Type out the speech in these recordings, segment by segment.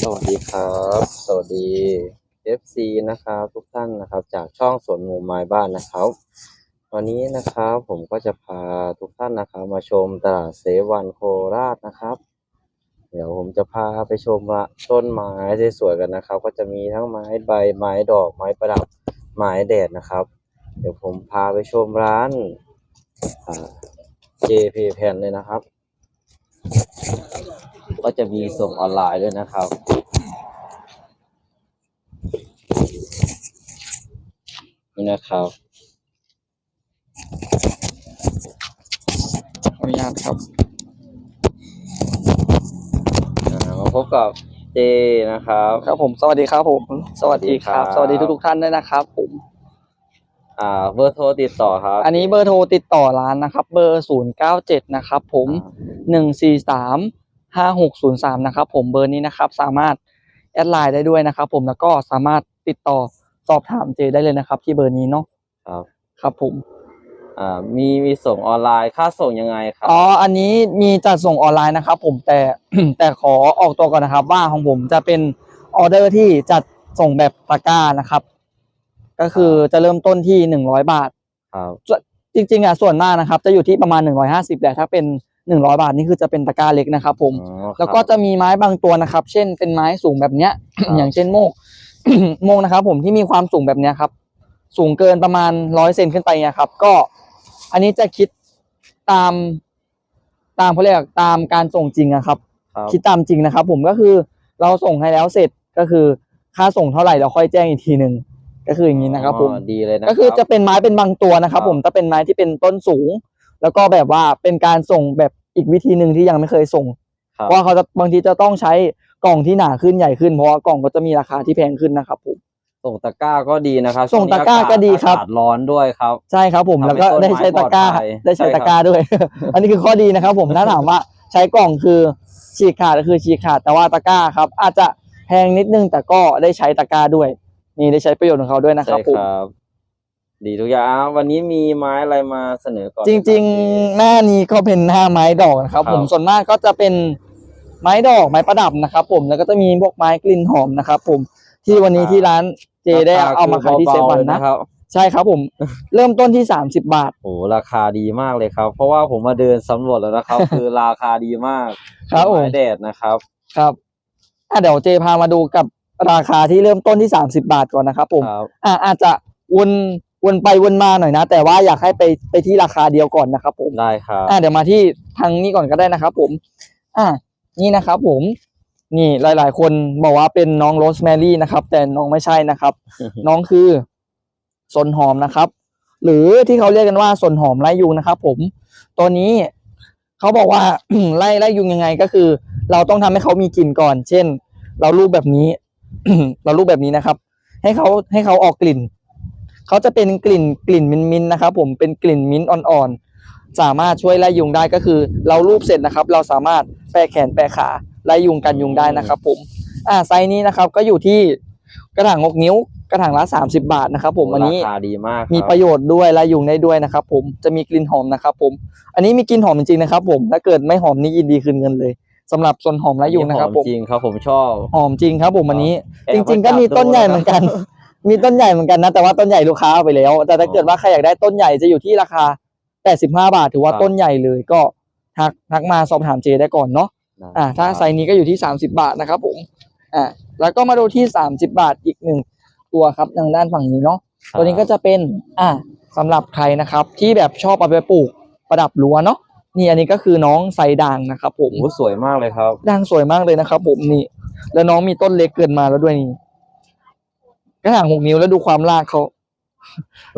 สวัสดีครับ สวัสดี FC นะครับทุกท่านนะครับจากช่องสวนหมู่ไม้บ้านนะครับ วันนี้นะครับผมก็จะพาทุกท่านนะครับ มาชมตลาดเสวันโคราชนะครับ เดี๋ยวผมจะพาไปชมว่าต้นไม้สวยๆกันนะครับ ก็จะมีทั้งไม้ใบไม้ดอกไม้ประดับไม้แดดนะครับ เดี๋ยวผมพาไปชมร้าน JP Pen เลยนะครับ ก็จะมีส่งออนไลน์ด้วยนะครับ นี่นะครับขออนุญาตครับอ่ามาพบกับเจนะครับ ครับผมสวัสดีครับผม สวัสดีครับครับสวัสดีทุกๆท่านด้วยนะครับผม อ่าเบอร์โทรติดต่อครับอันนี้เบอร์โทรติดต่อร้านนะครับ เบอร์ศูนย์เก้าเจ็ดนะครับผมห นึ่งสี่สามห้าหกศูนย์สามนะครับผมเบอร์นี้นะครับ สามารถแอดไลน์ได้ด้วยนะครับ ผมแล้วก็สามารถติดต่อสอบถามเจได้เลยนะครับ ที่เบอร์นี้เนาะครับครับผมอ่ามีมีส่งออนไลน์ค่าส่งยังไงครับอ๋ออันนี้มีจัดส่งออนไลน์นะครับ ผมแต่แต่ขอออกตัวก่อนนะครับ ว่าของผมจะเป็นออเดอร์ที่จัดส่งแบบตะกร้านะครับ ก็คือจะเริ่มต้นที่หนึ่งร้อยบาทครับจริงๆอะส่วนมากนะครับ จะอยู่ที่ประมาณหนึ่งร้อยห้าสิบแต่ถ้าเป็น หนึ่งร้อยบาทนี่คือจะเป็นตะกร้าเล็กนะครับ ผม อ๋อครับ แล้วก็จะมีไม้บางตัวนะครับ เช่นเป็นไม้สูงแบบเนี้ย ครับ อย่างเช่นโมก โมกนะครับ ผมที่มีความสูงแบบเนี้ยครับ สูงเกินประมาณร้อยเซนขึ้นไปเนี่ยครับ ก็ อันนี้จะคิดตาม ตามเขาเรียกตามการส่งจริงอะครับ ครับ คิดตามจริงนะครับ ผมก็คือเราส่งให้แล้วเสร็จก็คือค่าส่งเท่าไหร่เราค่อยแจ้งอีกทีหนึ่งก็คืออย่างนี้นะครับ ผมอ๋อดีเลยนะก็คือรับจะเป็นไม้เป็นบางตัวนะครับครับผมถ้าเป็นไม้ที่เป็นต้นสูง แล้วก็แบบว่าเป็นการส่งแบบอีกวิธีหนึ่งที่ยังไม่เคยส่งครับเพราะว่าเขาจะบางทีจะต้องใช้กล่องที่หนาขึ้นใหญ่ขึ้นเพราะว่ากล่องก็จะมีราคาที่แพงขึ้นนะครับผม ส่งตะกร้าก็ดีนะครับส่งตะกร้าช่วนี้ก็ดีครับ อากาศร้อนด้วยครับ ใช่ครับผมทำให้แล้วก็ต้นไม้ได้ใช้ตะกร้าปลอดภัยได้ใช้ใช่ครับ ตะกร้าด้วย อันนี้คือข้อดีนะครับ ผมถ้าถามว่าใช้กล่องคือฉีกขาดก็คือฉีกขาดแต่ว่าตะกร้าครับ อาจจะแพงนิดนึงแต่ก็ได้ใช้ตะกร้าด้วย นี่ได้ใช้ประโยชน์ของเขาด้วยนะคใช่รับผม ครับ ดีทุกอย่างอะวันนี้มีไม้อะไรมาเสนอก่อนจริง ๆ หน้านี้ก็เป็นหน้าไม้ดอกนะครับครับ ผมส่วนมากก็จะเป็นไม้ดอกไม้ประดับนะครับ ผมแล้วก็จะมีพวกไม้กลิ่นหอมนะครับ ผมที่วันนี้ที่ร้านเจได้เอามาขายที่เซรคเว่นคือนะบาๆลยครับ ใช่ครับผม เริ่มต้นที่สามสิบบาทโอ้ราคาดีมากเลยครับ เพราะว่าผมมาเดินสำรวจแล้วนะครับ คือราคาดีมากครับผมไม้แดดนะครับ ครับอะเดี๋ยวเจพามาดูกับราคาที่เริ่มต้นที่สามสิบาทก่อนนะครับ ผมครับอะอาจจะวน วนไปวนมาหน่อยนะ แต่ว่าอยากให้ไปไปที่ราคาเดียวก่อนนะครับ ผมได้ครับอะเดี๋ยวมาที่ทางนี้ก่อนก็ได้นะครับ ผม อะนี่นะครับ ผมนี่หลาย ๆ คนบอกว่าเป็นน้องโรสแมรี่นะครับ แต่น้องไม่ใช่นะครับ น้องคือสนหอมนะครับ หรือที่เขาเรียกกันว่าสนหอมไล่ยุงนะครับ ผมตัวนี้เขาบอกว่าไล่ไล่ยุงยังไงก็คือ เราต้องทำให้เขามีกลิ่นก่อน เช่น เราลูบแบบนี้ เราลูบแบบนี้นะครับ ให้เขาให้เขาออกกลิ่น เขาจะเป็นกลิ่นกลิ่นมิ้นท์ๆนะครับ ผมเป็นกลิ่นมิ้นท์อ่อนๆสามารถช่วยไล่ยุงได้ก็คือ เราลูบเสร็จนะครับ เราสามารถแปะแขนแปะขาไล่ยุงกันยุงได้นะครับ ผมอ่าไซส์นี้นะครับก็อยู่ที่กระถางหกนิ้วกระถางละสามสิบาทนะครับ ผมอันนี้ราคาดีมากมีคบประโยชน์ด้วยไล่ยุงได้ด้วยนะครับ ผมจะมีกลิ่นหอมนะครับ ผม อันนี้มีกลิ่นหอมจริงๆนะครับ ผมถ้าเกิดไม่หอมนี่ยินดีคืนเงินเลยสำหรับส่วนหอมไล่ยุงนะครับหผอมจริงครับผมชอบหอมจริงครับ ผมอันนี้แอบจริง ๆ ก็มีต้นใหญ่เหมือนกัน มีต้นใหญ่เหมือนกันนะ แต่ว่าต้นใหญ่ลูกค้าเอาไปแล้ว แต่ถ้าเกิดว่าใครอยากได้ต้นใหญ่จะอยู่ที่ราคา 85 บาท ถือว่าครับต้นใหญ่เลยก็ทักทักมาสอบถามเจได้ก่อนเนาะอ่า ถ้าไซส์นี้ก็อยู่ที่ 30 บาทนะครับผมอ่าแล้วก็มาดูที่ 30 บาทอีกหนึ่งตัวครับทางด้านฝั่งนี้เนาะครับตัวนี้ก็จะเป็น อ่าสำหรับใครนะครับ ที่แบบชอบเอาไปปลูกประดับรั้วเนาะนี่อันนี้ก็คือน้องไซด่างนะครับผมโอ้โหสวยมากเลยครับด่างสวยมากเลยนะครับผมนี่ แล้วน้องมีต้นเล็กเกินมาแล้วด้วยนี่ กระถางหกนิ้วแล้วดูความรากเขา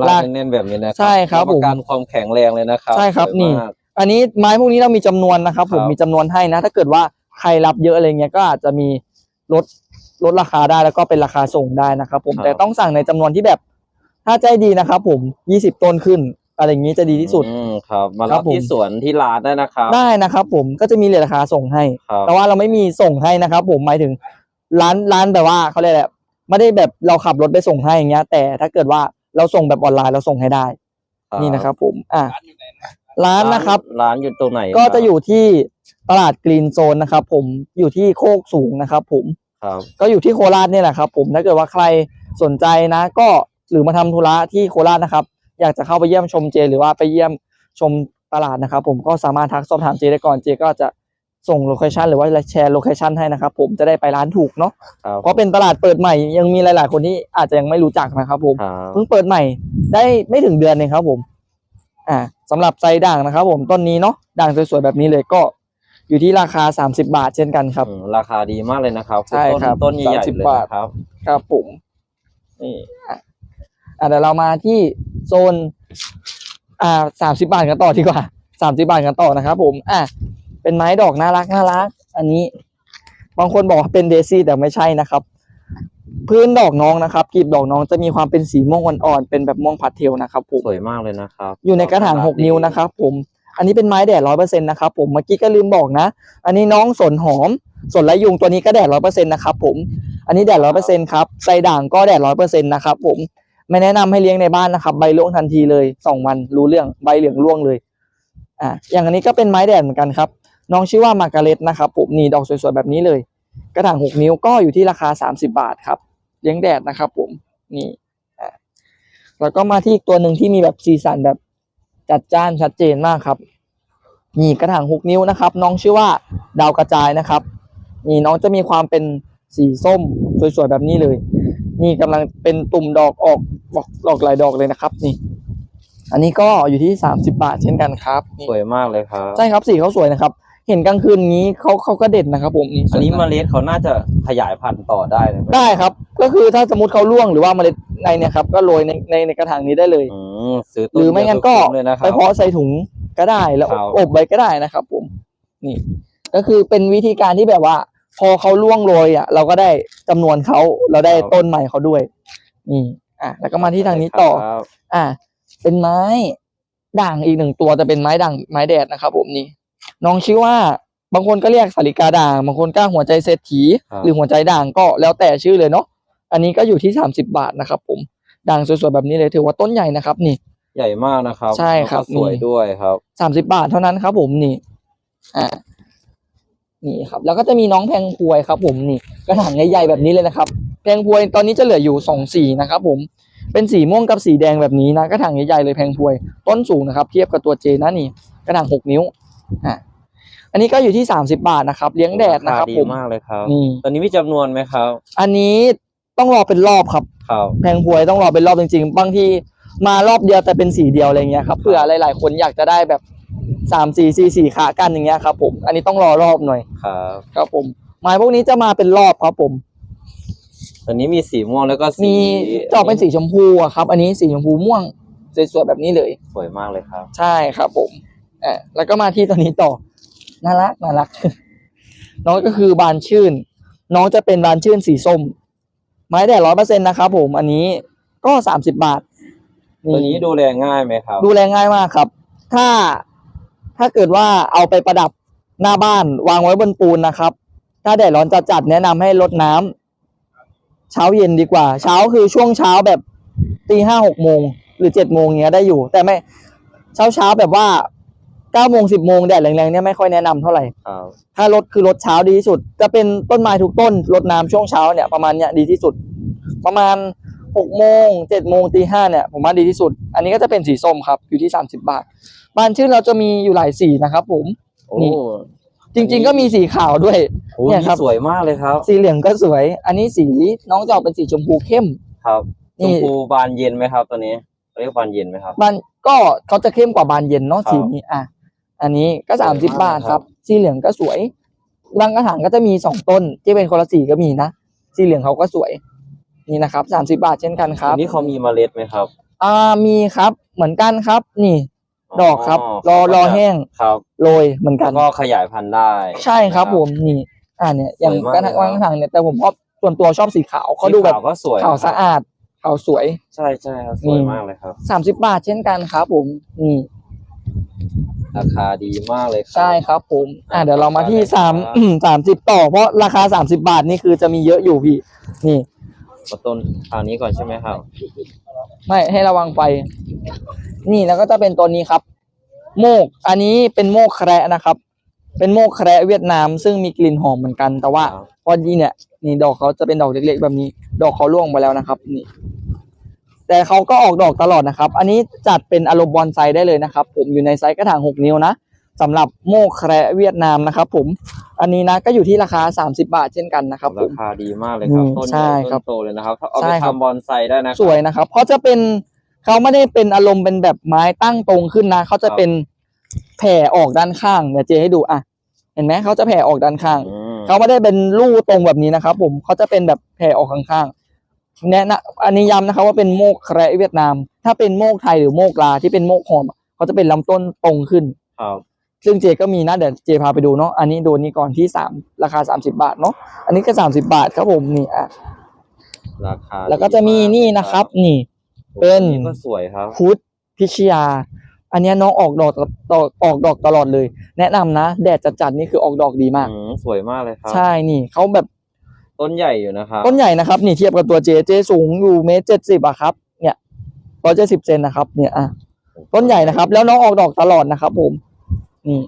ลาลากกแน่นๆแบบนี้นะครัใช่ครับปะกันความแข็งแรงเลยนะครับใช่ครับสวยนี่ มาก อันนี้ไม้พวกนี้เรามีจำนวนนะครับ ผมครับ มีจำนวนให้นะ ถ้าเกิดว่าใครรับเยอะอะไรเงี้ยก็อาจจะมีลดลดราคาได้แล้วก็เป็นราคาส่งได้นะครับ ผมแต่ต้องสั่งในจำนวนที่แบบ ถ้าใจดีนะครับ ผมยี่สิบต้นขึ้น อะไรอย่างนี้จะดีที่สุด อืมครับมาครัรับบผม ที่สวนที่ร้านได้นะครับได้นะครับ ผมก็จะมีเลทราคาส่งให้ ครับแต่ว่าเราไม่มีส่งให้นะครับ ผมหมายถึงร้านร้านแบบว่าเขาเรียกอะไร ไม่ได้แบบเราขับรถไปส่งให้อย่างเงี้ย แต่ถ้าเกิดว่าเราส่งแบบออนไลน์เราส่งให้ได้ นี่นะครับผมอะร้านนะครับ ร้านอยู่ตรงไหนก็ครับจะอยู่ที่ตลาดกรีนโซนนะครับ ผมอยู่ที่โคกสูงนะครับ ผมครับก็อยู่ที่โคราชเนี่ยแหละครับ ผมถ้าเกิดว่าใครสนใจนะ ก็หรือมาทำธุระที่โคราชนะครับ อยากจะเข้าไปเยี่ยมชมเจ หรือว่าไปเยี่ยมชมตลาดนะครับ ผมก็สามารถทักสอบถามเจได้ก่อนเจก็จะ ส่งโลเคชันหรือว่าแชร์โลเคชันให้นะครับผมจะได้ไปร้านถูกเนาะครับเพราะเป็นตลาดเปิดใหม่ยังมีหลาย ๆ คนที่อาจจะยังไม่รู้จักนะครับผมครับเพิ่งเปิดใหม่ได้ไม่ถึงเดือนเองครับผม อ่าสำหรับไซด่างนะครับ ผมต้นนี้เนาะด่างสวยๆแบบนี้เลยก็ อยู่ที่ราคา 30 บาทเช่นกันครับ อืมราคาดีมากเลยนะครับใช่ต้นครับต้นใหญ่ๆ30เลยบาท นะครับ ครับผมนี่อะอะเดี๋ยวเรามาที่โซน อ่าสามสิบาทกันต่อดีกว่าสามสิบาทกันต่อนะครับผม อะ เป็นไม้ดอกน่ารักน่ารัก อันนี้ บางคนบอกว่าเป็นเดซี่แต่ไม่ใช่นะครับ พื้นดอกน้องนะครับกลีบดอกน้องจะมีความเป็นสีม่วงอ่อนๆเป็นแบบม่วงพัดเทลนะครับผมสวยมากเลยนะครับ อยู่ในกระถางหกนิ้วนะครับ ผม อันนี้เป็นไม้แดดร้อยเปอร์เซ็นต์นะครับผมเมื่อกี้ก็ลืมบอกนะ อันนี้น้องสนหอมสนและยุงตัวนี้ก็แดดร้อยเปอร์เซ็นต์นะครับผม อันนี้แดดร้อยเปอร์เซ็นต์ครับไซด่างก็แดดร้อยเปอร์เซ็นต์นะครับผม ไม่แนะนำให้เลี้ยงในบ้านนะครับ ใบร่วงทันทีเลยสองวันรู้เรื่องใบเหลืองร่วงเลย อ่าอย่างอันนี้ก็เป็นไม้แดดเหมือนกันครับ น้องชื่อว่ามาการเร็ตนะครับผมนี่ดอกสวยๆแบบนี้เลย กระถางหกนิ้วก็อยู่ที่ราคาสามสิบาทครับเลี้ยงแดดนะครับผมนี่อ่าแล้วก็มาที่อีกตัวหนึ่งที่มีแบบสีสันแบบจัดจ้านชัดเจนมากครับนี่กระถางหกนิ้วนะครับ น้องชื่อว่าดาวกระจายนะครับนี่น้องจะมีความเป็นสีส้มสวยๆแบบนี้เลย นี่กำลังเป็นตุ่มดอกออกออกออกหลายดอกเลยนะครับ นี่ อันนี้ก็อยู่ที่สามสิบาทเช่นกันครับนี่สวยมากเลยครับ ใช่ครับสีเขาสวยนะครับ เห็นกลางคืนงี้เขาเขาก็เด่นนะครับ ผมนี่อันนี้สวยเมมากล็ดเขาน่าจะขยายพันธุ์ต่อได้เลยหมได้ครับ ก็คือถ้าสมมติเขาล่วงหรือว่าเมล็ดในเนี่ยครับ ก็โรยในในในกระถางนี้ได้เลยอืมซื้อต้หรือไม่งั้นก็เดียวคุ้มเลยนะคไปรับเพาะใส่ถุงก็ได้แล้วครับอบไว้ก็ได้นะครับ ผม นี่ ก็คือเป็นวิธีการที่แบบว่า พอเขาล่วงโรยอะ เราก็ได้จำนวนเขาเราได้ต้นใหม่เขาด้วย นี่ อะแล้วก็มาที่ทางนี้ต่อครับอะเป็นไม้ด่างอีกหนึ่งตัวจะเป็นไม้ด่างไม้แดดนะครับ ผมนี่ น้องชื่อว่าบางคนก็เรียกสาลิกาด่าง บางคนก็หัวใจเศรษฐีครับหรือหัวใจด่างก็แล้วแต่ชื่อเลยเนาะอันนี้ก็อยู่ที่สามสิบาทนะครับ ผมด่างสวยๆแบบนี้เลยถือว่าต้นใหญ่นะครับ นี่ ใหญ่มากนะครับใช่ครับแล้วก็สวยนี่ด้วยครับสามสิบาทเท่านั้นครับ ผมนี่อ่านี่ครับ แล้วก็จะมีน้องแพงพวยครับ ผมนี่กระถางใหญ่ๆแบบนี้เลยนะครับ แพงพวยตอนนี้จะเหลืออยู่สองสีนะครับ ผมเป็นสีม่วงกับสีแดงแบบนี้นะกระถางใหญ่ๆเลยแพงพวย ต้นสูงนะครับ เทียบกับตัวเจนะนี่ กระถางหกนิ้ว อ่าอันนี้ก็อยู่ที่สามสิบาทนะครับ เลี้ยงแดดนะครับาาผม มากเลยครับ นี่ ตอนนี้มีจำนวนไหมครับ อันนี้ต้องรอเป็นรอบครับ ครับ แพงพวยต้องรอเป็นรอบจริงๆ บางทีมารอบเดียวแต่เป็นสีเดียวอะไรเงี้ยครับ เผื่อหลายๆ คนอยากจะได้แบบสามสี่สี่สี่ขากันอย่างเงี้ยครับผม อันนี้ต้องรอรอบหน่อย ครับ ครับผม ไม้พวกนี้จะมาเป็นรอบครับผม ตอนนี้มีสีม่วงแล้วก็สีมีจะออกเป็นสีชมพูอะครับ อันนี้สีชมพูม่วงสวยๆแบบนี้เลย สวยมากเลยครับ ใช่ครับผม อ่าแล้วก็มาที่ตัวนี้ต่อ น่ารักน่ารัก น้องก็คือบานชื่น น้องจะเป็นบานชื่นสีส้ม ไม้แดดร้อยเปอร์เซ็นต์นะครับผม อันนี้ก็สามสิบบาท ตัวนี้ดูแลง่ายไหมครับ ดูแลง่ายมากครับ ถ้าถ้าเกิดว่าเอาไปประดับหน้าบ้านวางไว้บนปูนนะครับ ถ้าแดดร้อนจัดๆแนะนำให้ลดน้ำเช้าเย็นดีกว่า เช้าคือช่วงเช้าแบบตีห้าหกโมงหรือเจ็ดโมงเงี้ยได้อยู่ แต่ไม่เช้าเช้าๆแบบว่า เก้าโมงสิบโมงแดดแรงๆเนี่ยไม่ค่อยแนะนำเท่าไหร่ ครับ ถ้าลดคือลดเช้าดีที่สุด จะเป็นต้นไม้ทุกต้นลดน้ำช่วงเช้าเนี่ยประมาณเนี้ยดีที่สุด ประมาณหกโมงเจ็ดโมงตีห้าเนี่ยผมว่าดีที่สุด อันนี้ก็จะเป็นสีส้มครับอยู่ที่สามสิบาทบานชื่นเราจะมีอยู่หลายสีนะครับผม โอ้นี่ จริง ๆ ก็มีสีขาวด้วย โหเนี่ยนี่ครับ สวยมากเลยครับ สีเหลืองก็สวย อันนี้สีน้องจะออกเป็นสีชมพูเข้ม ครับชนี่ มพูบานเย็นไหมครับตัวนี้เรียกบานเย็นไหมครับ บานก็เขาจะเข้มกว่าบานเย็นเนาะครับ สีนี้อะ อันนี้ก็สวยสามมาสิกบบาทคครัรับบสีเหลืองก็สวยบางกระถางก็จะมีสองต้นที่เป็นคนละสีก็มีนะ สีเหลืองเขาก็สวย นี่นะครับสามสิบาทเช่นกันคอัรับนนี้เขามีเมล็ดไหมครับ อ่ามีครับเหมือนกันครับ นี่ ดอกครับ รอเขาก็รอจะแห้งครับโรยเหมือนกัแล้นวก็ขยายพันธุ์ได้ ใช่ครับนะผมนี่ อ่าเนี่ยอย่างสวยมากกระถางเลยครับวางกระถางเนี่ยแต่ผมชอบส่วนตัวชอบสีขาวเขาดูแบบสีขวก็สวยขาวสะอาดขาวสวย ใช่ใช่ครับสวยมากเลยครับสามสิบบาทเช่นกันครับผมนี่ ราคาดีมากเลยครับ ใช่ครับผมอ่าอะเดี๋ยวเรามาที่ต่อไปสามครับสามสิบต่อ เพราะราคาสามสิบาทนี่คือจะมีเยอะอยู่พี่ นี่เอาต้นอันนี้ก่อนใช่ไหมครับ ไม่ให้ระวังไฟนี่แล้วก็จะเป็นตัวนี้ครับ โมก อันนี้เป็นโมกแคระนะครับ เป็นโมกแคระเวียดนาม ซึ่งมีกลิ่นหอมเหมือนกัน แต่ว่าครับพอดีเนี่ย นี่ดอกเขาจะเป็นดอกเล็กๆแบบนี้ ดอกเขาร่วงไปแล้วนะครับ นี่ แต่เขาก็ออกดอกตลอดนะครับ อันนี้จัดเป็นอารมณ์บอนไซได้เลยนะครับ ผมอยู่ในไซส์กระถางหกนิ้วนะสำหรับโมกแคระเวียดนามนะครับ ผม อันนี้นะก็อยู่ที่ราคา 30 บาทเช่นกันนะครับผราม คาดีมากเลยครับอืมต้นใช่ใหญ่ครัต้บนโตเลยนะครับถ้าเอาใช่ไปครับ ทำบอนไซได้นะครับ สวยนะครับเพราะจะเป็นเขาไม่ได้เป็นอารมณ์เป็นแบบไม้ตั้งตรงขึ้นนะเขาจะเป็นแผ่ออกด้านข้างเดี๋ยวเจให้ดูอะเห็นไหมเขาจะแผ่ออกด้านข้าง อืมเขาไม่ได้เป็นลู่ตรงแบบนี้นะครับผมเขาจะเป็นแบบแผ่ออกข้างๆ แนะนะอันนี้ย้ำนะครับว่าเป็นโมกแคระเวียดนาม ถ้าเป็นโมกไทยหรือโมกลาที่เป็นโมกหอมอะเขาจะเป็นลำต้นตรงขึ้น ครับซึ่งเจก็มีนะเดี๋ยวเจพาไปดูเนาะอันนี้ดูนี่ก่อนที่สามราคาสามสิบาทเนาะอันนี้ก็สามสิบาทครับผมนี่อะราคาแล้วก็จะมีดีากนี่นะครับ นี่โอ้เป็นอัก็สวยครับพุทธพิชยา อันเนี้ยน้องออกดอกตอออกดอกตลอดเลย แนะนำนะ แดดจัดๆนี่คือออกดอกดีมากอืมสวยมากเลยครับ ใช่นี่เขาแบบ ต้นใหญ่อยู่นะครับ ต้นใหญ่นะครับนี่เทียบกับตัวเจเจสูงอยู่เมตรเจ็ดสิบอะครับ เนี่ยร้อยเจ็ดสิบเซนนะครับ เนี่ยอะต้นใหญ่นะครับ แล้วน้องออกดอกตลอดนะครับ ผม นี่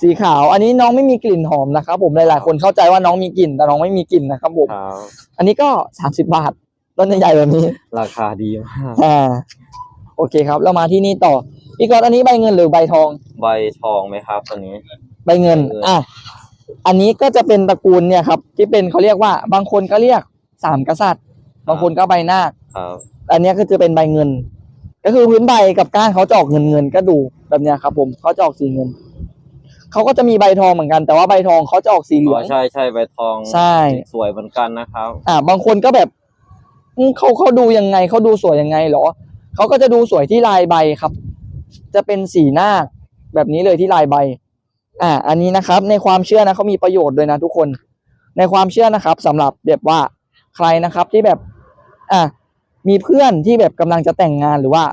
สีขาว อันนี้น้องไม่มีกลิ่นหอมนะครับ ผมหลายๆ คนเข้าใจว่าน้องมีกลิ่น แต่น้องไม่มีกลิ่นนะครับผมครับอันนี้ก็สามสิบบาท ต้นใหญ่ๆแบบนี้ ราคาดีมากอ่าโอเคครับ เรามาที่นี่ต่อพี่กอตอันนี้ใบเงินหรือใบทอง ใบทองไหมครับตัวนี้ ใบเงินใบเงินอะ อันนี้ก็จะเป็นตระกูลเนี่ยครับ ที่เป็นเขาเรียกว่าบางคนก็เรียกสามกษัตริย์ บางคนก็ใบนาคครับอันเนี้ยก็จะเป็นใบเงิน ก็คือพื้นใบกับก้านเขาจะออกเงินเงินๆก็ดูแบบเนี้ยครับผมเขาจะออกสีเงินเขาก็จะมีใบทองเหมือนกัน แต่ว่าใบทองเขาจะออกสีเหลือ๋อองใช่ใช่ใบทองใช่ สวยเหมือนกันนะครับ อ่าบางคนก็แบบอืมเขาเขาดูยังไงเขาดูสวยยังไงเหรอเขาก็จะดูสวยที่ลายใบครับ จะเป็นสีหน้าคแบบนี้เลยที่ลายใบ อ่าอันนี้นะครับในความเชื่อนะเขามีประโยชน์ด้วยนะทุกคน ในความเชื่อนะครับสำหรับแบบว่าใครนะครับที่แบบอะมีเพื่อนที่แบบกำลังจะแต่งงานหรือว่า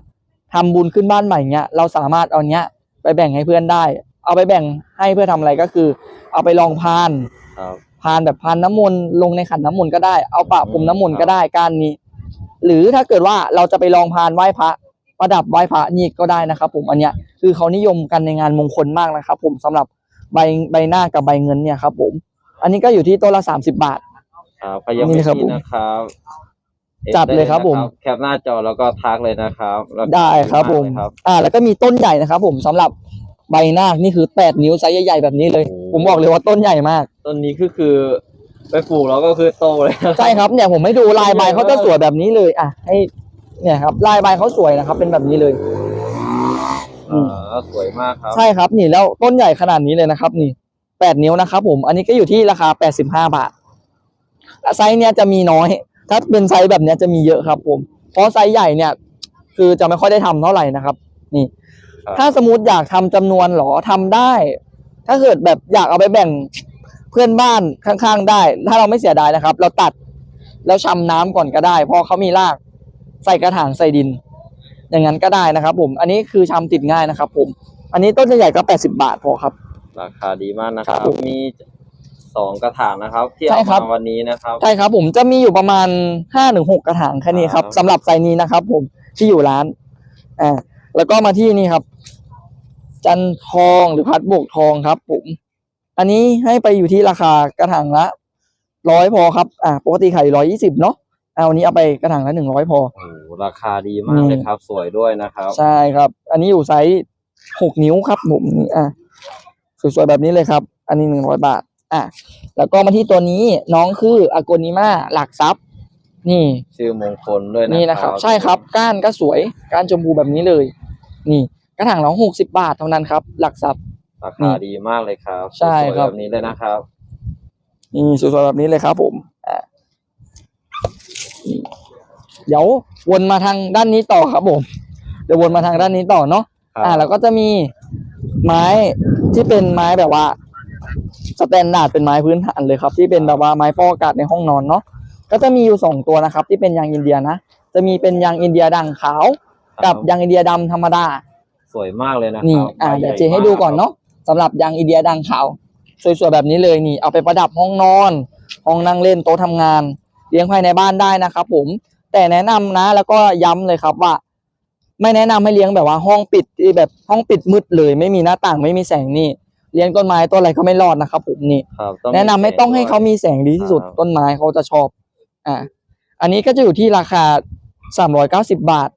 ทำบุญขึ้นบ้านใหม่เนี้ยเราสามารถเอาเนี้ยไปแบ่งให้เพื่อนได้ เอาไปแบ่งให้เพื่อทำอะไรก็คือ เอาไปลองพานครับพานแบบพานน้ำมนต์ลงในขันน้ำมนต์ก็ได้เอาปะพรมน้ำมนต์ก็ได้การนี้ หรือถ้าเกิดว่าเราจะไปลองพานไหว้พระ ประดับไหว้พระนี่ก็ได้นะครับ ผมอันเนี้ยคือเขานิยมกันในงานมงคลมากนะครับ ผมสำหรับใบใบหน้ากับใบเงินเนี่ยครับ ผม อันนี้ก็อยู่ที่ต้นละสามสิบบาทครับใครยังนี่ไม่ครับมีนะครับจัดเลยครับผมแคปหน้าจอแล้วก็ทักเลยนะครับแล้วก็ได้ครับผมากเลยครับอ่า แล้วก็มีต้นใหญ่นะครับผมสำหรับใบหน้านี่คือแปดนิ้วไซส์ใหญ่ๆแบบนี้เลยโอ้ผมบอกเลยว่าต้นใหญ่มาก ต้นนี้คือคือไปปลูกแล้วก็คือโตเลยใช่ครับเนี่ยผมให้ดูลายใบเขาจะสวยแบบนี้เลยอะให้ เนี่ยครับลายใบเขาสวยนะครับ เป็นแบบนี้เลย อืม อ่าสวยมากครับ ใช่ครับนี่แล้วต้นใหญ่ขนาดนี้เลยนะครับ นี่แปดนิ้วนะครับ ผม อันนี้ก็อยู่ที่ราคาแปดสิบห้าบาทไซส์เนี้ยจะมีน้อย ถ้าเป็นไซส์แบบเนี้ยจะมีเยอะครับ ผม เพราะไซส์ใหญ่เนี่ย คือจะไม่ค่อยได้ทำเท่าไหร่นะครับ นี่ ครับ ถ้าสมมติอยากทำจำนวนเหรอทำได้ ถ้าเกิดแบบอยากเอาไปแบ่งเพื่อนบ้านข้างๆได้ ถ้าเราไม่เสียดายนะครับ เราตัดแล้วชำน้ำก่อนก็ได้เพราะเขามีราก ใส่กระถางใส่ดิน อย่างนั้นก็ได้นะครับ ผม อันนี้คือชำติดง่ายนะครับ ผม อันนี้ต้นใหญ่ๆก็แปดสิบาทพอครับ ราคาดีมากนะคครัรับบผมมีสองกระถางนะครับที่ใช่เอาครับมาวันนี้นะครับใช่ครับ ผมจะมีอยู่ประมาณห้าถึงหกกระถางแค่นี้ครับครับสำหรับไซส์นี้นะครับ ผมที่อยู่ร้านอ่าแล้วก็มาที่นี่ครับ จันทองหรือพัดโบกทองครับ ผม อันนี้ให้ไปอยู่ที่ราคา กระถางละร้อยพอครับ อ่า ปกติขายร้อยยี่สิบเนาะเอาวันนี้เอาไปกระถางละหนึ่งร้อยพอ โอ้โหราคาดีมากเลยครับ สวยด้วยนะครับใช่ครับ อันนี้อยู่ไซส์หกนิ้วครับผมนี่อะสวยๆแบบนี้เลยครับ อันนี้หนึ่งร้อยบาท อะ แล้วก็มาที่ตัวนี้น้องคืออากนิมาหลักทรัพย์ นี่ ชื่อมงคลด้วยนะนี่นะครับ ใช่ครับก้านก็สวยก้านชมพูแบบนี้เลย นี่กระถางละหกสิบาทเท่านั้นครับ หลักทรัพย์ ราคาดีมากเลยครับใช่ครับ สวยๆแบบนี้เลยนะครับ นี่สวยๆแบบนี้เลยครับผมอะนี่ เดี๋ยววนมาทางด้านนี้ต่อครับผม เดี๋ยววนมาทางด้านนี้ต่อเนาะครับอ่าแล้วก็จะมีไม้ที่เป็นไม้แบบว่าสแตนดาร์ดเป็นไม้พื้นฐานเลยครับ ที่เป็นแบบว่าไม้ฟอกอากาศในห้องนอนเนาะก็จะมีอยู่สองตัวนะครับ ที่เป็นยางอินเดียนะจะมีเป็นยางอินเดียด่างขาว กับยางอินเดียดำธรรมดา สวยมากเลยนะครันี่อ่าใบเดี๋ยวญ่เจให้ดูก่อนเนาะสำหรับยางอินเดียดังขาว สวยๆแบบนี้เลยนี่ เอาไปประดับห้องนอน ห้องนั่งเล่นโต๊ะทำงาน เลี้ยงภายในบ้านได้นะครับผมแต่แนะนำนะแล้วก็ย้ำเลยครับว่า ไม่แนะนำให้เลี้ยงแบบว่าห้องปิดที่แบบห้องปิดมืดเลย ไม่มีหน้าต่างไม่มีแสงนี่ เลี้ยงต้นไม้ต้นอะไรก็ไม่รอดนะครับผมนี่ครับแนะนำไม่ต้องให้เขามีแสงดีที่สุดครับต้นไม้เขาจะชอบอ่าอันนี้ก็จะอยู่ที่ราคาสามร้อยเก้าสิบาท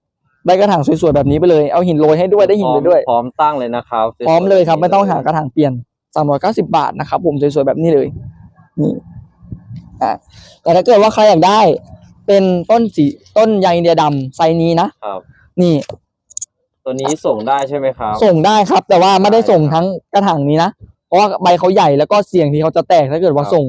ได้กระถางสวยๆแบบนี้ไปเลยเอาหินโรยให้ด้วยได้หินไปด้วย พร้อมตั้งเลยนะครับ พร้อมเลยครับไม่ต้องหากระถางเปลี่ยนสามร้อยเก้าสิบาทนะครับผมสวยๆแบบนี้เลยนี่ อ่าแต่ถ้าเกิดว่าใครอยากได้ เป็นต้นสีต้นยางอินเดียดำไซส์นี้นะครับ นี่ตัวนี้ส่งได้ใช่ไหมครับ ส่งได้ครับ แต่ว่าไม่ได้ส่งได้ครับทั้งกระถางนี้นะเพราะว่าใบเขาใหญ่แล้วก็เสี่ยงที่เขาจะแตกถ้าเกิดว่าครับ ส่ง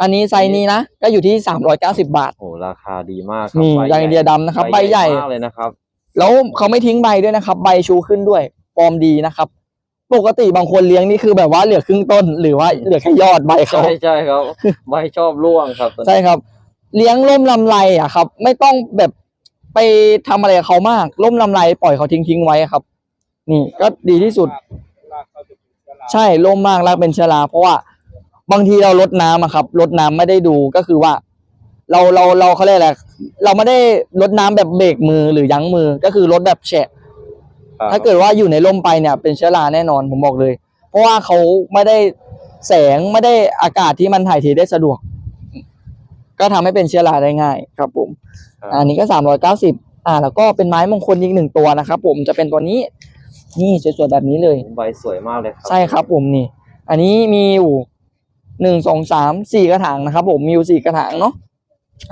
อันนี้ไซส์นี้นะก็อยู่ที่สามร้อยเก้าสิบาท โอ้ราคาดีมากครับนี่ใบยางอินเดียดำนะครับใบใหญ่ มากเลยนะครับ แล้วเขาไม่ทิ้งใบด้วยนะครับ ใบชูขึ้นด้วยฟอร์มดีนะครับ ปกติบางคนเลี้ยงนี่คือแบบว่าเหลือครึ่งต้น หรือว่าเหลือแค่ยอดใบเขาใช่ใช่ครับใบชอบร่วงครับตัวนี้ใช่ครับ เลี้ยงร่มลำไรอะครับ ไม่ต้องแบบไปทำอะไรกับเขามากร่มลำไรปล่อยเขาทิ้งทิ้งๆไว้ครับ นี่ก็ดีที่สุด ใช่ร่มมากรากเป็นเชื้อราเพราะว่าบางทีเราลดน้ำอะครับลดน้ำไม่ได้ดูก็คือว่า เราเราเราเขาเรียกอะไรเราไม่ได้ลดน้ำแบบเบรกมือหรือยั้งมือก็คือลดแบบแฉะครับ ถ้าเกิดว่าอยู่ในร่มไปเนี่ยเป็นเชื้อราแน่นอนผมบอกเลย เพราะว่าเขาไม่ได้แสงไม่ได้อากาศที่มันถ่ายเทได้สะดวก ก็ทำให้เป็นเชื้อราได้ง่าย ครับผมครับอันนี้ก็สามร้อยเก้าสิบอ่า แล้วก็เป็นไม้มงคลอีกหนึ่งตัวนะครับผมจะเป็นตัวนี้ นี่สวยๆแบบนี้เลยใบสวยมากเลยครับใช่ครับผมนี่ อันนี้มีอยู่หนึ่งสองสามสี่กระถางนะครับ ผมมีอยู่สี่กระถางเนาะ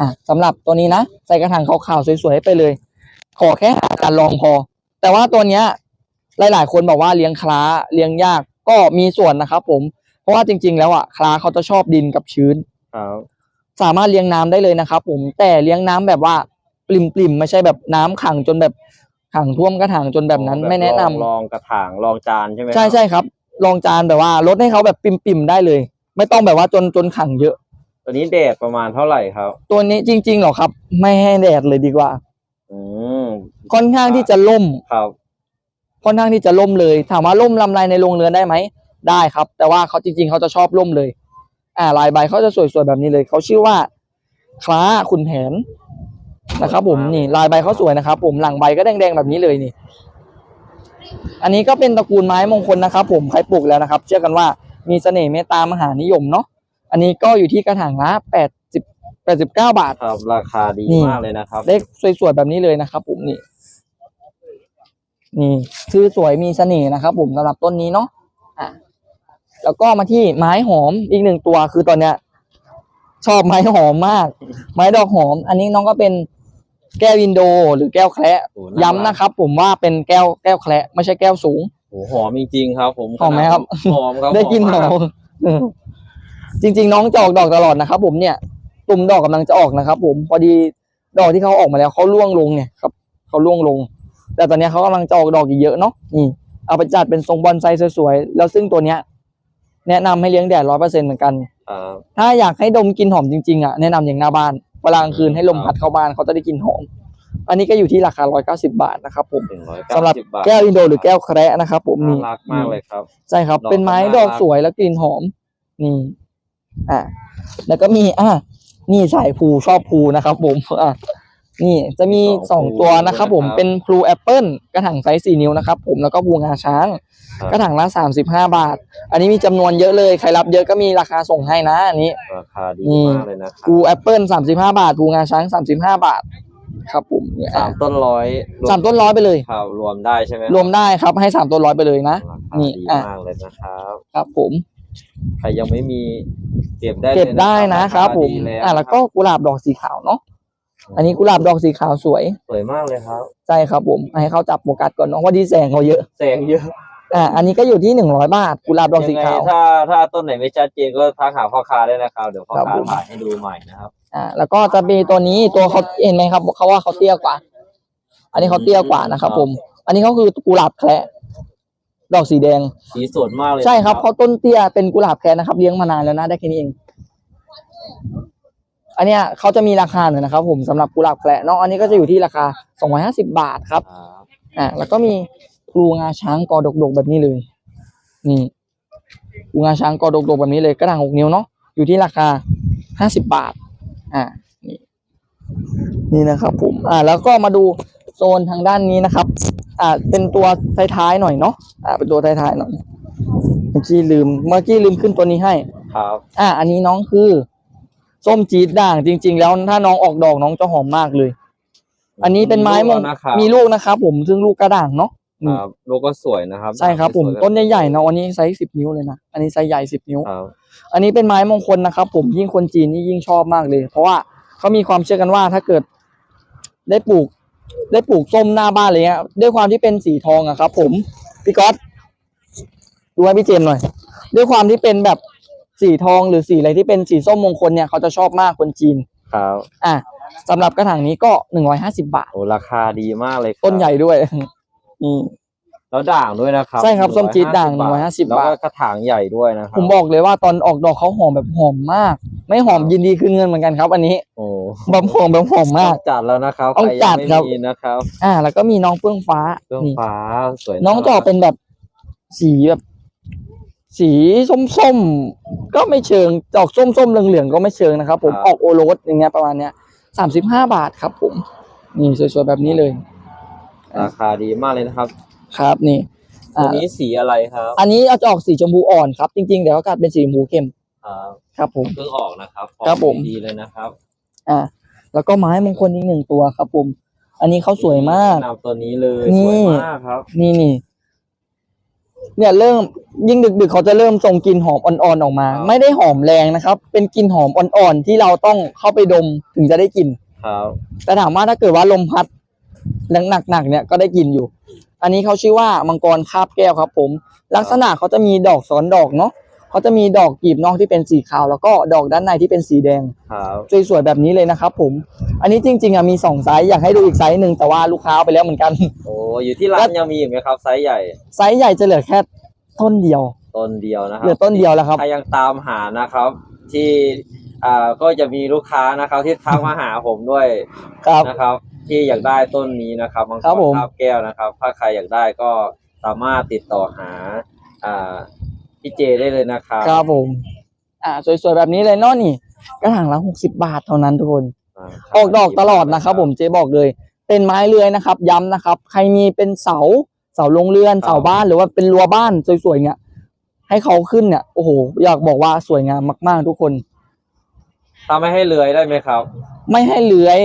อะสำหรับตัวนี้นะใส่กระถางขาวๆสวยๆไปเลย ขอแค่หาการลองพอ แต่ว่าตัวเนี้ยหลาย ๆ คนบอกว่าเลี้ยงคล้าเลี้ยงยากก็มีส่วนนะครับ ผมเพราะว่าจริง ๆ แล้วอะคล้าเขาจะชอบดินกับชื้น ครับ สามารถเลี้ยงน้ำได้เลยนะครับ ผมแต่เลี้ยงน้ำแบบว่าปริมๆไม่ใช่แบบน้ำขังจนแบบขังท่วมกระถางจนแบบนั้นไม่แนะนำ ลองลองกระถางลองจานใช่ไหมใช่ใช่ครับ ลองจานแบบว่าลดให้เขาแบบปิ่มๆได้เลย ไม่ต้องแบบว่าจนจนขังเยอะ ตัวนี้แดดประมาณเท่าไหร่ครับ ตัวนี้จริงๆเหรอครับ ไม่ให้แดดเลยดีกว่าอืม ค่อนข้างที่จะล่มครับ ค่อนข้างที่จะล่มเลย ถามว่าล่มลำไรในโรงเรือนได้ไหมได้ครับ แต่ว่าเขาจริง ๆเขาจะชอบล่มเลย อ่าลายใบเขาจะสวยๆแบบนี้เลยเขาชื่อว่าคล้าคุณแผนนะครับ ผมนี่ลายใบเขาสวยนะครับ ผมหลังใบก็แดงๆแบบนี้เลยนี่ อันนี้ก็เป็นตระกูลไม้มงคลนะครับ ผมใครปลูกแล้วนะครับ เชื่อกันว่ามีเสน่ห์เมตตามหานิยมเนาะอันนี้ก็อยู่ที่กระถางละแปด สิบแปดสิบเก้าบาท ครับราคาดีนี่ มากเลยนะครับ เล็กสวยๆแบบนี้เลยนะครับผมนี่ นี่คือสวยมีเสน่ห์นะครับผมสำหรับต้นนี้เนาะอะแล้วก็มาที่ไม้หอมอีกหนึ่งตัวคือตอนเนี้ย ชอบไม้หอมมาก ไม้ดอกหอม อันนี้น้องก็เป็นแก้ววินโดว์หรือแก้วแคระโอ้น่ารัก ย้ำนะครับ ผมว่าเป็นแก้วแก้วแคระไม่ใช่แก้วสูง โอ้หอมจริงๆครับ ผมหอมไหมครับ หอมครับได้กลินหมาอมเออจริง ๆ น้องจะออกดอกตลอดนะครับผมเนี่ย ตุ่มดอกกำลังจะออกนะครับ ผมพอดีดอกที่เขาออกมาแล้วเขาร่วงลงเนี่ยครับเขาร่วงลง แต่ตอนเนี้ยเขากำลังจะออกดอกอีกเยอะเนาะนี่เอาไปจัดเป็นทรงบอนไซสวยๆแล้วซึ่งตัวเนี้ย แนะนำให้เลี้ยงแดดร้อยเปอร์เซ็นเหมือนกันครับถ้าอยากให้ดมกลินหอมจริงๆอะแนะนำอย่างหน้าบ้านเวลากลางคืนให้ลมพัดเข้าบ้านเขาจะได้กลินหอมอันนี้ก็อยู่ที่ราคาร้อยเก้าสิบาทนะครับผมถึงร้อยสำหรับบาทแก้วอินโดหรือแก้วแคระนะครับผมน่านี่รักมากเลยครับ ใช่ครับดอกเป็นไม้น่ารักดอกสวยแล้วกลิ่นหอม นี่ อะแล้วก็มี อะ นี่สายภูชอบภูนะครับผมอะนี่จะมีสองตัวนะครับ ผมเป็นพลูแอปเปิลกระถางไซส์สี่นิ้วนะครับ ผมแล้วก็ภูงาช้าง ครับ กระถางละสามสิบห้าบาท อันนี้มีจำนวนเยอะเลยใครรับเยอะก็มีราคาส่งให้นะอันนี้ ราคาดีนี่มากเลยนะครัภูแอปเปิลสามสิบห้าบาทภูงาช้างสามสิบห้าบาท ครับผมเนี่ยสามต้นร้อยรวสามต้นร้อยไปเลย ครับรวมได้ใช่ไหมรวมได้ครับให้สามต้นร้อยไปเลยนะ ราคานี่ดีอะ มากเลยนะครับ ครับผม ใครยังไม่มีเก็บได้ลยเก็บได้นะครับผมาาดีอ่าแล้วก็กุหลาบดอกสีขาวเนาะอันนี้กุหลาบดอกสีขาวสวย สวยมากเลยครับ ใช่ครับผมให้เขาจับโฟกัสก่อนเนาะว่าดีแสงเขาเยอะ แสงเยอะอ่าอันนี้ก็อยู่ที่หนึ่งร้อยบาทกุหลาบดอกสียังไงขาวถ้าถ้าต้นไหนไม่ชัดเจนก็ทักหาพ่อค้าได้นะครับ เดี๋ยวพ่อครับค้าผม ถ่ายให้ดูใหม่นะครับ อ่าแล้วก็จะมีตัวนี้ตัวเขาเห็นไหมครับเขาว่าเขาเตี้ยกว่า อันนี้เขาเตี้ยกว่านะครับผม อันนี้เขาคือกุหลาบแคระ ดอกสีแดง สีสดมากเลยใช่ครับนะเขาต้นเตี้ยเป็นกุหลาบแคระนะครับ เลี้ยงมานานแล้วนะได้แค่นี้เอง อันเนี้ยเขาจะมีราคาหน่อยนะครับ ผมสำหรับกุหลาบแคระเนาะอันนี้ก็จะอยู่ที่ราคาสองร้อยห้าสิบาทครับครับอ่าแล้วก็มีพลูงาช้างกอดกๆแบบนี้เลย นี่พลูงาช้างกอดกๆแบบนี้เลยกระถางหกนิ้วเนาะอยู่ที่ราคาห้าสิบบาท อ่านี่นี่นะครับผม อ่า แล้วก็มาดู โซนทางด้านนี้นะครับ อ่า เป็นตัวท้ายๆหน่อยเนาะ อ่า เป็นตัวท้ายๆหน่อย เมื่อกี้ลืม เมื่อกี้ลืมขึ้นตัวนี้ให้ ครับ อะอันนี้น้องคือ ส้มจี๊ดด่างจริง ๆ แล้วถ้าน้องออกดอกน้องจะหอมมากเลย อันนี้เป็นไม้มงลูกแล้วนะครับ มีลูกนะครับผม ซึ่งลูกกระด่างเนาะคนี่รับลูกก็สวยนะครับใช่ครับผมสวยๆต้นใหญ่ๆเนาะ อันนี้ไซส์สิบนิ้วเลยนะ อันนี้ไซส์ใหญ่สิบนิ้ว ครับ อันนี้เป็นไม้มงคลนะครับผมยิ่งคนจีนนี่ยิ่งชอบมากเลย เพราะว่าเขามีความเชื่อกันว่าถ้าเกิดได้ปลูก ได้ปลูกส้มหน้าบ้านอะไรเงี้ยด้วยความที่เป็นสีทองอะครับ ผมพี่ก๊อตดูให้พี่เจมส์หน่อย ด้วยความที่เป็นแบบสีทองหรือสีอะไรที่เป็นสีส้มมงคลเนี่ยเขาจะชอบมากคนจีน ครับอะสำหรับกระถางนี้ก็หนึ่งร้อยห้าสิบาทโอ้ราคาดีมากเลยครับต้นใหญ่ด้วยนี่ แล้วด่างด้วยนะครับใช่ครับส้มจี๊ดด่าง150 150แล้วก็บาทกระถางใหญ่ด้วยนะครับผมบอกเลยว่าตอนออกดอกเขาหอมแบบหอมมาก ไม่หอมยินดีคืนเงินเหมือนกันครับ อันนี้โอ้แบบหอมแบบหอมมากต้องจัดแล้วนะครับต้องใครจัยัดไม่ครับ มีนะครับอ่า แล้วก็มีน้องเฟื่องฟ้าเครื่องนี่ฟ้าสวยน้องจะออกเป็นแบบสีแบบ สีส้มๆก็ไม่เชิงออกส้มๆเหลืองๆก็ไม่เชิงนะครับ ผมออกโอโรสอย่างเงี้ยประมาณเนี้ยสามสิบห้าบาทครับ ผม นี่สวยๆแบบนี้เลย ราคาดีมากเลยนะครับ ครับนี่ตัวอ่านี้สีอะไรครับอันนี้เอาจะออกสีชมพูอ่อนครับ จริงๆเดี๋ยวอากาศเป็นสีชมพูเข้มครับครับผม เพิ่งออกนะครับครับผม ดีเลยนะครับอ่า แล้วก็ไม้มงคลอีกหนึ่งตัวครับผม อันนี้เขาสวยมากนำตัวนี้เลยนี่ สวยมากครับ นี่นี่เนี่ยเริ่มยิ่งดึกๆเขาจะเริ่มส่งกลิ่นหอมอ่อนๆออกมา ครับ ไม่ได้หอมแรงนะครับ เป็นกลิ่นหอมอ่อนๆที่เราต้องเข้าไปดมถึงจะได้กลิ่นครับแต่ถามว่าถ้าเกิดว่าลมพัดแรงหนักๆเนี่ยก็ได้กลิ่นอยู่ อันนี้เขาชื่อว่ามังกรคาบแก้วครับ ผม ลักษณะเขาจะมีดอกซ้อนดอกเนาะเขาจะมีดอกกีบนอกที่เป็นสีขาว แล้วก็ดอกด้านในที่เป็นสีแดงครับสวยๆแบบนี้เลยนะครับ ผม อันนี้จริงๆอะมีสองไซส์อยากให้ดูอีกไซส์หนึ่งแต่ว่าลูกค้าเอาไปแล้วเหมือนกัน โอ้อยู่ที่ร้าแล้นวยังมีอีกไหมครับไซส์ใหญ่ ไซส์ใหญ่จะเหลือแค่ต้นเดียว ต้นเดียวนะครัเหลือต้นเดียวแล้วครับถ้ายังตามหานะครับ ที่อ่าก็จะมีลูกค้านะครับที่ทักมาหาผมด้วยครับนะครับ ที่อยากได้ต้นนี้นะครับมังกครับผมรคาบแก้วนะครับ ถ้าใครอยากได้ก็สามารถติดต่อหาอ่าพี่เจได้เลยนะครับ ครับผม อ่า สวยๆแบบนี้เลยเนาะนี่กระถางละหกสิบาทเท่านั้นทุกคนาออกดอกตลอดนะครับ ผมเจ๊บอกเลย เป็นไม้เลื้อยนะครับ ย้ำนะครับ ใครมีเป็นเสาเสาโรงเรือนเสาบ้านหรือว่าเป็นรั้วบ้านสวยๆเนี่ยให้เขาขึ้นเนี่ยโอ้โหอยากบอกว่าสวยงามมาก ๆ ทุกคน ทำไม่ให้เลื้อยได้ไหมครับ ไม่ให้เลื้อย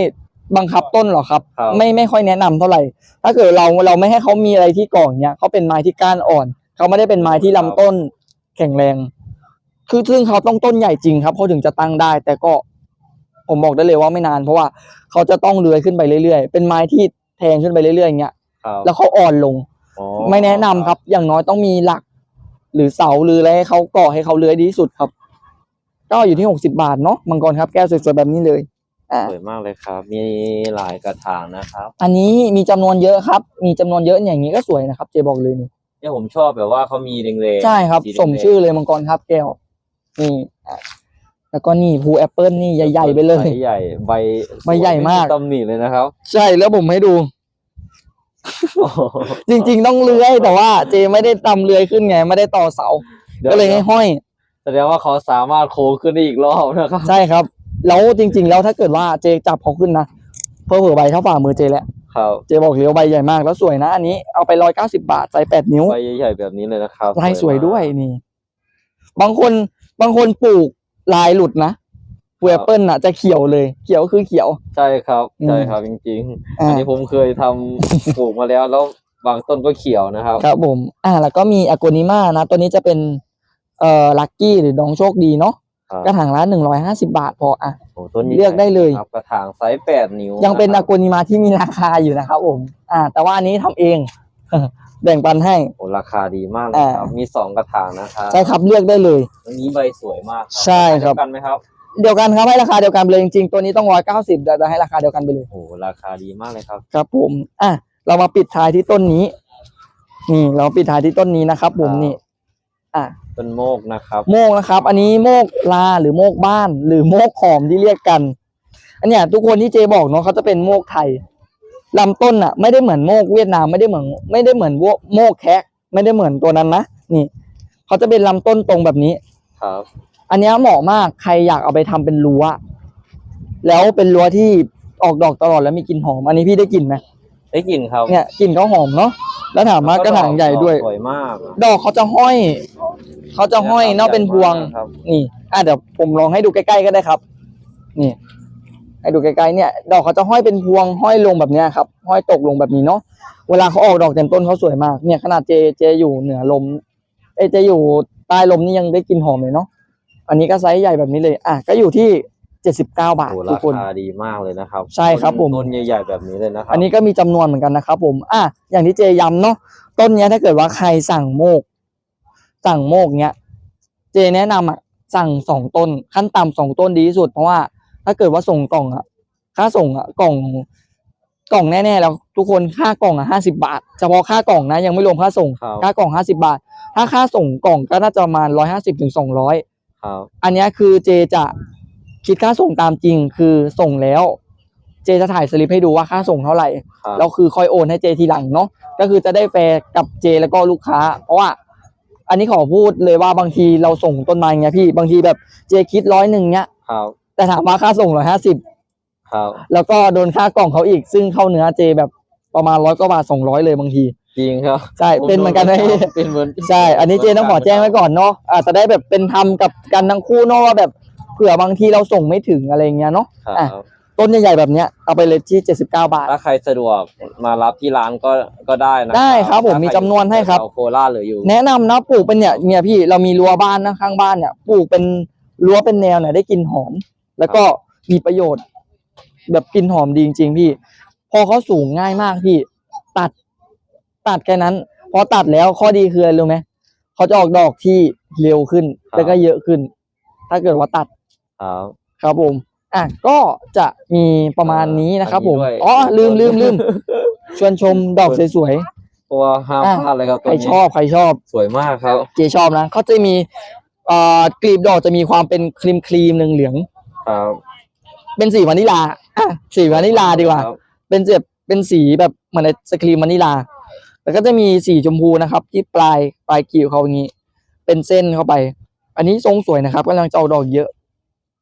บังคับต้นหรอกครับ ครับ ไม่ไม่ค่อยแนะนำเท่าไหร่ ถ้าเกิดเราเราไม่ให้เขามีอะไรที่ก่ออย่างเงี้ยเขาเป็นไม้ที่ก้านอ่อน เขาไม่ได้เป็นไม้ที่ลำต้นแข็งแรง คือซึ่งเขาต้องต้นใหญ่จริงครับเขาถึงจะตั้งได้ แต่ก็ผมบอกได้เลยว่าไม่นาน เพราะว่าเขาจะต้องเลื้อยขึ้นไปเรื่อยๆ เป็นไม้ที่แทงขึ้นไปเรื่อยๆอย่างเงี้ยครับแล้วเขาอ่อนลง อ๋อไม่แนะนำครับ อย่างน้อยต้องมีหลัก หรือเสาหรืออะไรให้เขาก่อให้เขาเลื้อยดีที่สุดครับ ก็อยู่ที่หกสิบาทเนาะมังกรครับแก้วสวยๆแบบนี้เลยอ่า สวยมากเลยครับ มีหลายกระถางนะครับ อันนี้มีจำนวนเยอะครับ มีจำนวนเยอะอย่างนี้ก็สวยนะครับ เจบอกเลยนี่เนี่ยผมชอบแบบว่าเขามีแดงๆใช่ครับสีแดงๆสมชื่อเลยมังกรครับแก้วนี่อะแล้วก็นี่ภูแอปเปิลนี่ใหญ่ๆไปเลยใบใหญ่ใบใบใหญ่มากตำหนิเลยนะครับ ใช่แล้วผมให้ดู จริง ๆ ต้องเลื้อยแต่ว่า เจไม่ได้ตำเลื้อยขึ้นไง ไม่ได้ต่อเสาดี๋วก็เลยให้ห้อย แสดงว่าเขาสามารถโค้งขึ้นได้อีกรอบนะครับ ใช่ครับ แล้วจริง ๆ แล้วถ้าเกิดว่าเจจับเขาขึ้นนะเพิ่มเผื่อใบเท่าฝ่ามือเจแหละครับเจบอกเลยว่าใบใหญ่มากแล้วสวยนะอันนี้เอาไปร้อยเก้าสิบาทไซส์แปดนิ้วใบใหญ่ๆแบบนี้เลยนะครับลายสวยมากด้วยนี่ บางคนบางคนปลูกลายหลุดนะปลูกแอปเปิลน่ะจะเขียวเลย เขียวคือเขียว ใช่ครับอืมใช่ครับจริงๆอ่าอันนี้ผมเคยทำปลูกมาแล้ว แล้วบางต้นก็เขียวนะครับ ครับผม อ่า แล้วก็มีอ g โกนิมานะ ตัวนี้จะเป็นเอ่อลัคกี้หรือน้องโชคดีเนาะครับ กระถางละหนึ่งร้อยห้าสิบาทพออะ โอ้ต้นนี้เลือกได้เลย ครับกระถางไซส์แปดนิ้วยังเป็นนะอครับโกนิมาที่มีราคาอยู่นะครับผมอ่า แต่ว่าอันนี้ทำเอง แบ่งปันให้ โอ้ราคาดีมากเลยอ่าครับ มีสองกระถางนะครับใช่ครับเลือกได้เลย อันนี้ใบสวยมากใช่ครับ เดียวกันไหมครับ เดียวกันครับให้ราคาเดียวกันไปเลยจริงๆตัวนี้ต้องร้อยเก้าสิบแต่ให้ราคาเดียวกันไปเลย โอ้ราคาดีมากเลยครับครับผมอะเรามาปิดท้ายที่ต้นนี้ นี่ เราปิดท้ายที่ต้นนี้นะครับผมครับนี่ อะ ต้นโมกนะครับ โมกนะครับ อันนี้โมกลาหรือโมกบ้าน หรือโมกหอมที่เรียกกัน อันเนี้ยทุกคนที่เจบอกเนาะเขาจะเป็นโมกไทยลำต้นอะ ไม่ได้เหมือนโมกเวียดนามไม่ได้เหมือน ไม่ได้เหมือนโมกแคะไม่ได้เหมือนตัวนั้นนะนี่เขาจะเป็นลำต้นตรงแบบนี้ครับ อันเนี้ยเหมาะมากใครอยากเอาไปทำเป็นรั้วแล้วเป็นรั้วที่ออกดอกตลอดแล้วมีกลิ่นหอม อันนี้พี่ได้กลิ่นไหม ได้กลิ่นครับเนี่ยกลิ่นเขาหอมเนาะแล้วถามว่ากระถางใหญ่ด้วย สวยมากดอกเขาจะห้อย เขาจะห้อยเนอกเป็นพวง ครับนี่อะเดี๋ยวผมลองให้ดูใกล้ๆก็ได้ครับ นี่ ให้ดูใกล้ๆเนี่ย ดอกเขาจะห้อยเป็นพวงห้อยลงแบบเนี้ยครับ ห้อยตกลงแบบนี้เนาะเวลาเขาออกดอกเต็มต้นเขาสวยมาก เนี่ยขนาดเจเจอยู่เหนือลมเอยเจอยู่ใต้ลมนี่ยังได้กลินหอมเลยเนาะอันนี้ก็ไซส์ใหญ่แบบนี้เลย อะก็อยู่ที่ เจ็ดสิบเก้าบาทโอ้ทุรากคน คาดีมากเลยนะครับใช่ครับผม ต้นใหญ่ๆแบบนี้เลยนะครับอันนี้ก็มีจำนวนเหมือนกันนะครับผม อะ อย่างที่เจย้ำเนาะ ต้นเนี้ยถ้าเกิดว่าใครสั่งโมก สั่งโมกเนี้ย เจแนะนำอะ สั่งสองต้น ขั้นต่ำสองต้นดีที่สุด เพราะว่า ถ้าเกิดว่าส่งกล่องอะ ค่าส่งอะกล่อง กล่องแน่ๆแล้วทุกคนค่ากล่องอะห้าสิบาท เฉพาะค่ากล่องนะยังไม่รวมค่าส่ง ครับค่ากล่องห้าสิบาท ถ้าค่าส่งกล่องก็น่าจะประมาณร้อยห้าสิบถึงสองร้อย ครับอันเนี้ยคือเจจะ คิดค่าส่งตามจริงคือส่งแล้ว เจจะถ่ายสลิปให้ดูว่าค่าส่งเท่าไหร่ครับ แล้วคือค่อยโอนให้เจทีหลังเนาะก็คือจะได้แฟร์กับเจแล้วก็ลูกค้า เพราะว่า อันนี้ขอพูดเลยว่าบางทีเราส่งต้นไม้เงี้ยพี่บางทีแบบเจคิดร้อยหนึ่งเนี้ยครับแต่ถามว่าค่าส่งร้อยห้าสิบครับแล้วก็โดนค่ากล่องเขาอีก ซึ่งเข้าเนื้อเจแบบประมาณร้อยกว่าบาทสองร้อยเลยบางที จริงครับใช่เป็นเหมือนกันไหม เป็นเหมือน ใช่ อันนี้เจต้องขอแจ้งไว้ก่อนเนาะอาจจะได้แบบเป็นธรรมกับกันทั้งคู่เนาะว่าแบบเผื่อบางทีเราส่งไม่ถึงอะไรเงี้ยเนาะครับอะต้นใหญ่ๆแบบเนี้ยเอาไปเลยที่ 79 บาท ถ้าใครสะดวกมารับที่ร้านก็ก็ได้นะได้ครับผมถ้ามีใครจำนวนให้ครับเอาโคราชหรืออยู่ แนะนำนะปลูกเป็นเนี่ยเนี่ยพี่เรามีรั้วบ้านนะข้างบ้านเนี่ยปลูกเป็นรั้วเป็นแนวเนี่ยได้กลิ่นหอม แล้วก็มีประโยชน์ แบบกลิ่นหอมดีจริงๆพี่ พอเขาสูงง่ายมากพี่ ตัด ตัดแค่นั้น พอตัดแล้วข้อดีคืออะไรรู้ไหมเขาจะออกดอกที่เร็วขึ้นครับแล้วก็เยอะขึ้น ถ้าเกิดว่าตัด ครับครับผมอะก็จะมีประมาณนี้นะครับผมอันนี้ด้วย อ๋อลืมลืมลืมชวนชมดอกสวยเพราะว่าห้ามอะพลาดเลยครับๆใครต้นนี้ชอบใครชอบ สวยมากครับ เจชอบนะเขาจะมีเอ่อกลีบดอกจะมีความเป็นครีมครีมเหลืองครับๆเป็นสีวานิลาอะสีวานิลาดีกว่า ครับเป็นแบบเป็นสีแบบเหมือนไอศครีมวานิลา แล้วก็จะมีสีชมพูนะครับ ที่ปลายปลายกลีบเขาอย่างนี้ เป็นเส้นเข้าไป อันนี้ทรงสวยนะครับกำลังจะออกดอกเยอะ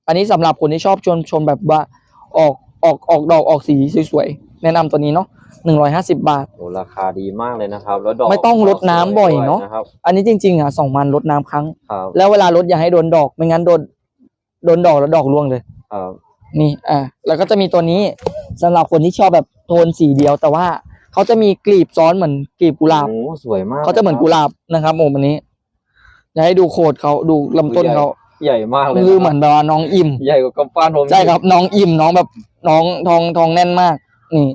อันนี้สำหรับคนที่ชอบชมชมแบบว่าออกออกออกดอกออกสีสวยๆแนะนำตัวนี้เนาะหนึ่งร้อยห้าสิบาทโอ้ราคาดีมากเลยนะครับแล้วดอกไม่ต้องรดน้ำบ่อยเนอะสวด้วยครับอันนี้จริงๆอะสองวันลดน้ำครั้งครับแล้วเวลารดอย่าให้โดนดอกไม่งั้นโดนโดนดอกแล้วดอกร่วงเลยครับนี่อะแล้วก็จะมีตัวนี้สำหรับคนที่ชอบแบบโทนสีเดียวแต่ว่าเขาจะมีกลีบซ้อนเหมือนกลีบกุหลาบโอ้สวยมากเขาจะเหมือนกุหลาบนะครับผมอันนี้อยากให้ดูโคดเขาดูลำต้นเขา ใหญ่มากเลยคือเหมือนแบบว่าน้องอิ่มใหญ่กว่ากำปั้นผมใช่ครับน้องอิ่มน้องแบบน้องทองทองแน่นมากนี่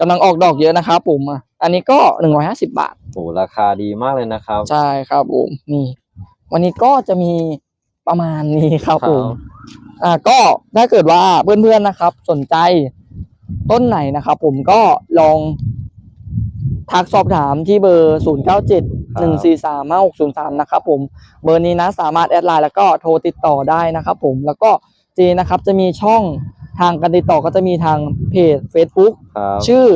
กำลังออกดอกเยอะนะครับผมอะอันนี้ก็หนึ่งร้อยห้าสิบาทโอ้ราคาดีมากเลยนะครับ ใช่ครับผมนี่ วันนี้ก็จะมีประมาณนี้ครับผมครับอ่าก็ถ้าเกิดว่าเพื่อนๆนะครับ สนใจต้นไหนนะครับ ผมก็ลอง ทักสอบถามที่เบอร์ 0 9 7 1 4 3 5 6 0 3 นะครับผม เบอร์นี้นะสามารถแอดไลน์แล้วก็โทรติดต่อได้นะครับผม แล้วก็เจนะครับจะมีช่องทางการติดต่อก็จะมีทางเพจ Facebook ครับชื่อ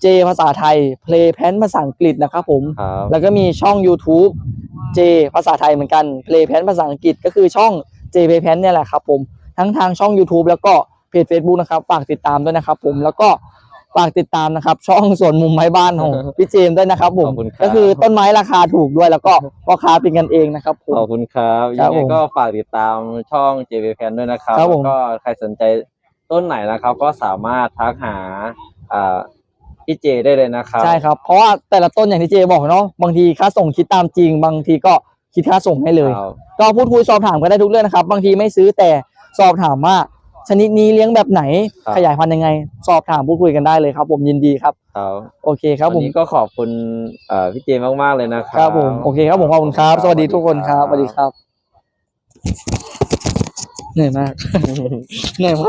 เจภาษาไทย Play Pen ภาษาอังกฤษนะครับผม ครับแล้วก็มีช่อง YouTube J ภาษาไทยเหมือนกัน Play Pen ภาษาอังกฤษก็คือช่อง J Play Pen เนี่ยแหละครับผม ทั้งทางช่อง YouTube แล้วก็เพจ Facebook นะครับ ฝากติดตามด้วยนะครับผม แล้วก็ ฝากติดตามนะครับ ช่องสวนมุมไม้บ้านของพี่เจมส์ด้วยนะครับผมขอบคุณครับ ก็คือต้นไม้ราคาถูกด้วยแล้วก็พ่อค้าเป็นกันเองนะครับผม ขอบคุณครับครัยับงไงผมก็ฝากติดตามช่อง JV Pan ด้วยนะครับครับแล้ผวมก็ใครสนใจต้นไหนนะครับ ก็สามารถทักหาอ่าพี่เจได้เลยนะครับ ใช่ครับ เพราะว่าแต่ละต้นอย่างที่เจบอกเนาะบางทีค่าส่งคิดตามจริง บางทีก็คิดค่าส่งให้เลยครับก็พูดคุยสอบถามกันได้ทุกเรื่องนะครับ บางทีไม่ซื้อแต่สอบถามว่า ชนิดนี้เลี้ยงแบบไหน ครับ ขยายพันธุ์ยังไง สอบถามพูดคุยกันได้เลยครับ ผมยินดีครับ ครับโอเคครับผวันมนี้ก็ขอบคุณเอ่อพี่เจมาก ๆ เลยนะครัครับผมโอเคครับผมขอบคุณครับ สวัสดีทุกคนครับสวัสดีครับเหนื่อยมาก เหนื่อยมาก